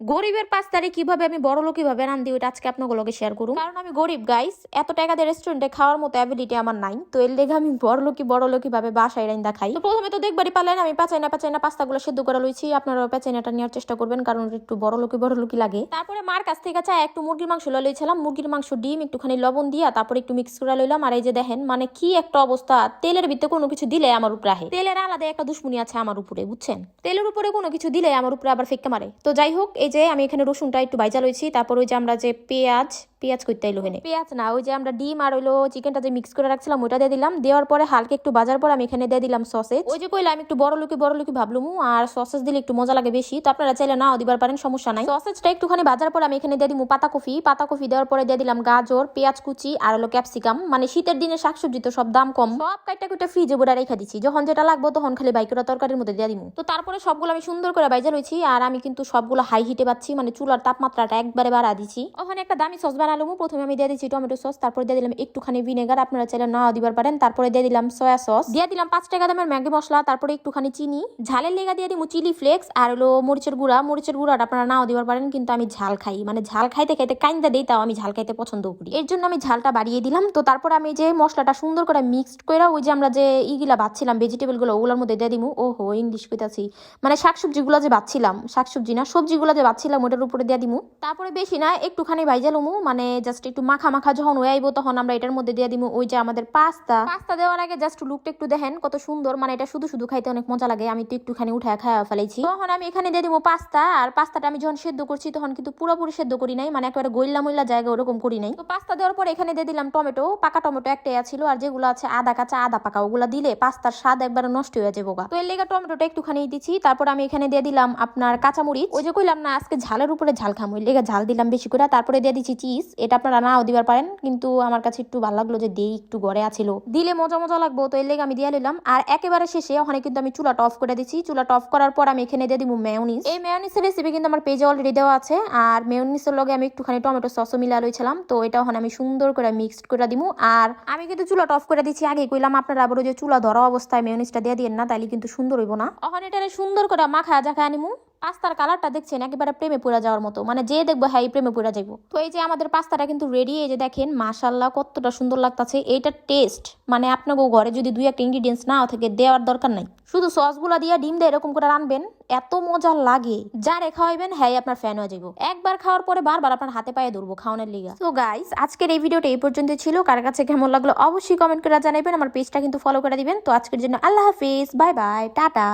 গরিবের পাস্তারে কীভাবে আমি বড় লোক কীভাবে দিই, ওইটা আজকে আপনাগুলোকে শেয়ার করুন কারণ আমি গরিব গাইস এত টাকা দিয়ে রেস্টুরেন্টে খাওয়ার মতো অ্যাবিলিটি আমার নাই। তো এর লেগে আমি বড় লোকই বড় লোকই ভাবে বাসায় রান্দা খাই। তো প্রথমে তো দেখবারই পারলেন, আমি পাচাই না পাচাই না পাস্তাগুলো সেদ্ধ করে লইছি। আপনারা পেঁচাইনাটা নেওয়ার চেষ্টা করবেন, কারণ একটু বড় লোকই বড় লোকই লাগে। তারপরে মার কাছ থেকে চাই একটু মুরগির মাংস লয়ে লইছিলাম। মুরগির মাংস, ডিম, একটুখানি লবণ দিয়া তারপরে একটু মিক্স করে লইলাম। আর এই যে দেখেন মানে কি একটা অবস্থা, তেলের ভিতরে কোনো কিছু দিলে আমার উপরে আহে তেলের আলাদা একটা দুশ্মনী আছে আমার উপরে, বুঝছেন? তেলের উপরে কোনো কিছু দিলে আমার উপরে আবার ফেক্কা মারে। তো যাই হোক এই যে আমি এখানে রসুনটা একটু বাইজা লইছি তারপর ওই যে আমরা যে পেঁয়াজ পেঁয়াজ করতে এলো হেনে পেঁয়াজ না ওই যে আমরা ডিম আর হইল চিকেনটা যে মিক্স করে রাখছিলাম ওইটা দিয়ে দিলাম। দেওয়ার পরে হালকা একটু বাজার পর আমি এখানে দিয়ে দিলাম সসেজ ওই যে কইলাম একটু বড় লোকি বড় লোকি ভাবলুম আর সসেজ দিলে একটু মজা লাগে বেশি। তো আপনারা চাইলে নাও দিবার পারেন সমস্যা নাই। সসেজটা একটুখানি বাজার পর আমি এখানে দিয়ে দিমু পাতা কফি পাতা কফি দেওয়ার পরে দিয়ে দিলাম গাজর পেঁয়াজ কুচি আর হলো ক্যাপসিকাম মানে শীতের দিনে শাকসবজি তো সব দাম কম। সব কাইটা কুইটা ফ্রিজে বোড়া রেখে দিচ্ছি যখন যেটা লাগবে তখন খালি বাইকের তরকারির মধ্যে দিয়ে দিমু। তো তারপরে সবগুলো আমি সুন্দর করে বাইজা লইছি আর আমি কিন্তু সবগুলো হাই হিটে পাচ্ছি মানে চুলার তাপমাত্রাটা একবারে বাড়া দিছি। ওখানে একটা দামি সস বানালাম, প্রথমে আমি দিয়ে দিচ্ছি টমেটো সস, তারপরে দিয়ে দিলাম একটুখানি ভিনেগার, আপনারা চাইলে নাও দিবার পারেন। তারপরে দিয়ে দিলাম সয়া সস। দিয়ে দিলাম পাঁচ টাকা দামের ম্যাগি মশলা, তারপরে একটুখানি চিনি। ঝালের লেগা দিয়ে দিমু চিলি ফ্লেক্স আর হলো মরিচের গুঁড়া। মরিচের গুঁড়াটা আপনারা নাও দিবার পারেন, কিন্তু আমি ঝাল খাই। মানে ঝাল খাইতে খাইতে কাইন্দা দেই, তাও আমি ঝাল খাইতে পছন্দ করি। এর জন্য আমি ঝালটা বাড়িয়ে দিলাম। তো তারপর আমি যে মশলাটা সুন্দর করে মিক্সড করে ওই যে আমরা যে ইগুলা বাচ্ছিলাম ভেজিটেবলগুলো ওগুলোর মধ্যে দিয়ে দিমু। ও হো ইংলিশ কইতাছি। মানে শাকসবজিগুলো যে বাচ্ছিলাম, শাকসবজি না, সবজিগুলো যে বাচ্ছিলাম, ওটার উপরে দিয়ে দিমু। তারপরে বেশি না, একটুখানি ভাইজা লমু। মানে জাস্ট একটু মাখা মাখা যখন হয়ে তখন আমরা এটার মধ্যে দিয়ে দিমু ওই যে আমাদের পাস্তা। পাস্তা দেওয়ার আগে জাস্ট লুকটা একটু দেখেন কত সুন্দর মানে এটা শুধু শুধু খাইতে অনেক মজা লাগে, আমি তো একটুখানি উঠায় খাওয়া ফেলেছি তখন আমি এখানে দিয়ে দিমু পাস্তা, আর পাস্তাটা আমি যখন সেদ্ধ করছি তখন কিন্তু পুরোপুরি সেদ্ধ করি নাই মানে একেবারে গইল্লা মইল্লা জায়গা ওরকম করি নাই। তো পাস্তা দেওয়ার পর এখানে দিয়ে দিলাম টমেটো, পাকা টমেটো একটাই ছিল, আর যেগুলো আছে আদা কাঁচা, আদা পাকা, ওগুলা দিলে পাস্তার স্বাদ একবারে নষ্ট হয়ে যাব। তো এর লেগে টমেটোটা একটুখানি দিচ্ছি, তারপর আমি এখানে দিয়ে দিলাম আপনার কাঁচামরিচ। ওই যে কইলাম না, আজকে ঝালের উপরে ঝাল খাম ওই লেগে ঝাল দিলাম বেশি করে, তারপরে দিয়ে দিচ্ছি চিজ। এটা আপনারা নাও দিবার পারেন। কিন্তু আমার কাছে একটু ভালো লাগল যে দেই একটু গড়ে আছিল। দিলে মজা মজা লাগবো, তো এর লেগে আমি দিয়ে নিলাম আর একেবারে শেষে ওখানে কিন্তু আমি চুলাটা অফ করে দিচ্ছি চুলাটা অফ করার পর আমি এখানে দিয়ে দিব মেয়নিস এই মেয়নিসের রেসিপি কিন্তু আমার পেজে অলরেডি দেওয়া আছে। আর মেয়নিসের লগে আমি একটুখানি টমেটো সসও মিলা লইছিলাম। তো এটা ওখানে আমি সুন্দর করে মিক্সড করে দিব আর আমি কিন্তু চুলাটা অফ করে দিচ্ছি আগে কইলাম আপনারা আবার ওই যে চুলা ধরা অবস্থায় মেয়নিসটা দিয়ে দিয়েন না, তাইলে কিন্তু সুন্দর হইব না। ওখানে এটা সুন্দর করে মাখা জাখা আনিমু পাস্তার কালারটা দেখছেন, একেবারে প্রেমে পড়ে যাওয়ার মতো। মানে যে দেখব হ্যাঁ এই প্রেমে পড়ে যাইবো। তো এই যে আমাদের পাস্তাটা কিন্তু রেডি এই যে দেখেন মাশাল্লাহ কতটা সুন্দর লাগতাছে। এইটা টেস্ট মানে আপনাকে ঘরে যদি দুই একটা ইনগ্রিডিয়েন্টস নাও থেকে, দেওয়ার দরকার নাই। শুধু সসগুলা দিয়ে ডিম দিয়ে এরকম করে রানবেন, এত মজা লাগে। যারে খাওয়াইবেন হ্যাঁ আপনার ফ্যান হয়ে যাব একবার খাওয়ার পরে বারবার আপনার হাতে পায়ে ধরবো খাওয়ানোর লিগা। তো গাইস আজকের এই ভিডিওটা এই পর্যন্ত ছিল। কার কাছে কেমন লাগল অবশ্যই কমেন্ট করে জানাবেন আমার পেজটা কিন্তু ফলো করে দিবেন। তো আজকের জন্য আল্লাহ হাফিজ বাই বাই টাটা।